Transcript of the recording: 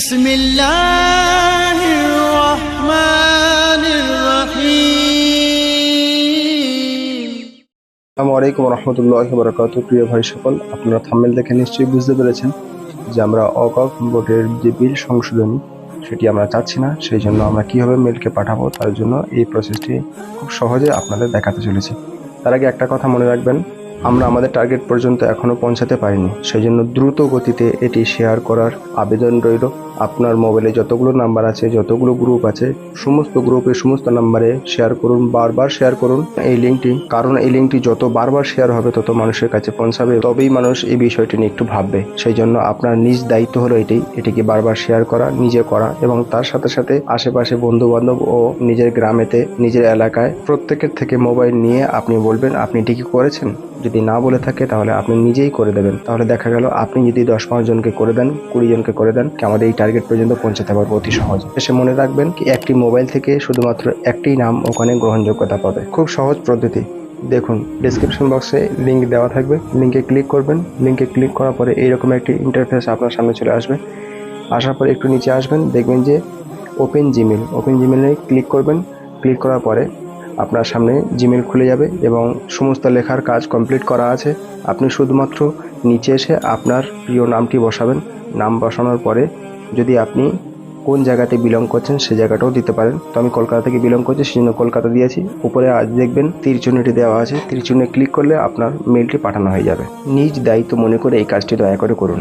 بسم الله الرحمن الرحيم আসসালামু আলাইকুম রহমতুল্লাহ বরকাত প্রিয় ভাই সকল আপনারা থাম্বেল দেখে নিশ্চয়ই বুঝতে পেরেছেন যে আমরা অকফ বোর্ডের যে বিল সংশোধনী সেটি আমরা চাচ্ছি না সেই জন্য আমরা কিভাবে মেলকে পাঠাবো তার জন্য এই প্রসেসটি খুব সহজে আপনাদের দেখাতে চলেছি তার আগে একটা কথা মনে রাখবেন আমরা আমাদের টার্গেট পর্যন্ত এখনও পৌঁছাতে পারিনি। সেই জন্য দ্রুত গতিতে এটি শেয়ার করার আবেদন রইল। আপনার মোবাইলে যতগুলো নাম্বার আছে, যতগুলো গ্রুপ আছে, সমস্ত গ্রুপে সমস্ত নাম্বারে শেয়ার করুন, বারবার শেয়ার করুন এই লিঙ্কটি কারণ এই লিঙ্কটি যত বারবার শেয়ার হবে, তত মানুষের কাছে পৌঁছাবে। তবেই মানুষ এই বিষয়টি নিয়ে একটু ভাববে। সেই জন্য আপনার নিজ দায়িত্ব হলো এটি, এটিকে বারবার শেয়ার করা, নিজে করা এবং তার সাথে সাথে আশেপাশে বন্ধু বান্ধব ও নিজের গ্রামেতে, নিজের এলাকায় প্রত্যেকের থেকে মোবাইল নিয়ে আপনি বলবেন, আপনি এটি কি করেছেন? যদি না বলে থাকে, তাহলে আপনি নিজেই করে দেবেন। তাহলে দেখা গেল, আপনি যদি দশ পাঁচ জনকে করে দেন, কুড়ি জনকে করে দেন, কি আমাদের এই টার্গেট পর্যন্ত পৌঁছাতে পারব অতি সহজ। এসে মনে রাখবেন কি, একটি মোবাইল থেকে শুধুমাত্র একটি নাম ওখানে গ্রহণযোগ্যতা পাবে। খুব সহজ পদ্ধতি। দেখুন ডেসক্রিপশন বক্সে লিঙ্ক দেওয়া থাকবে। লিঙ্কে ক্লিক করবেন। লিঙ্কে ক্লিক করার পরে এইরকম একটি ইন্টারফেস আপনার সামনে চলে আসবে। আসার পরে একটু নিচে আসবেন, দেখবেন যে ওপেন জিমেল ওপেন জিমেলে ক্লিক করবেন। ক্লিক করার পরে আপনার সামনে জিমেল খুলে যাবে এবং সমস্ত লেখার কাজ কমপ্লিট করা আছে। আপনি শুধুমাত্র নিচে এসে আপনার প্রিয় নামটি বসাবেন। নাম বসানোর পরে যদি আপনি কোন জায়গাতে বিলং করছেন সে জায়গাটাও দিতে পারেন। তো আমি কলকাতা থেকে বিলং করছি সেই জন্য কলকাতা দিয়েছি। উপরে আজ দেখবেন তীরচিহ্নটি দেওয়া আছে। তীরচিহ্নে ক্লিক করলে আপনার মেলটি পাঠানো হয়ে যাবে। নিজ দায়িত্ব মনে করে এই কাজটি দয়া করে করুন।